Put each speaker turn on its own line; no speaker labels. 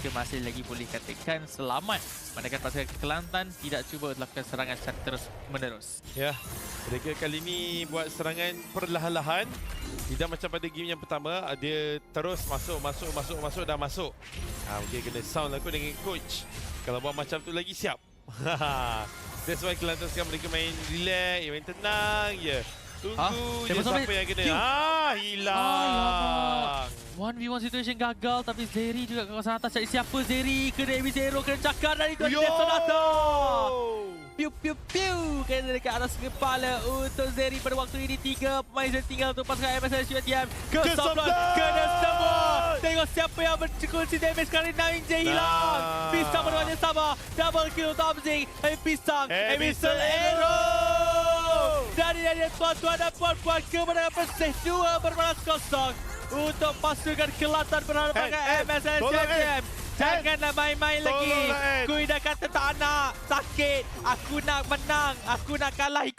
mereka masih lagi boleh katakan selamat. Manakala pasukan Kelantan tidak cuba melakukan serangan secara terus menerus.
Ya, mereka kali ini buat serangan perlahan-lahan. Tidak macam pada game yang pertama, dia terus masuk, masuk, masuk, masuk dan masuk. Ha, mungkin kena sound aku dengan coach. Kalau buat macam tu lagi siap. That's why Kelantan sekarang mereka main relax, main tenang je. Tunggu
Ah,
je siapa yang kena.
Q.
Ah, hilang.
Alamak. 1v1 situation gagal tapi Zeri juga ke kawasan atas. Cari siapa? Zeri kena Amy Zero kena cakar dari tuan
Yo!
Sonata. Piu piu piu. Kena dekat atas kepala untuk Zeri pada waktu ini. Tiga pemain yang tinggal untuk pasukan MSL UTM ke sebelah! kena semua tengok siapa yang berkunci damage kali Naim je hilang. Pisang berwajah sama double kill untuk Amzing Tapi Pisang.
Emerson
Arrow dari dari tuan-tuan dan puan-puan kemenangan bersih dua berbalas kosong untuk pasukan Kelantan berhadapan
Eh,
dengan
eh, tolong, eh.
UTM Janganlah main-main lagi
Tolonglah, Ed.
Kui dah kata tak nak Sakit Aku nak menang Aku nak kalah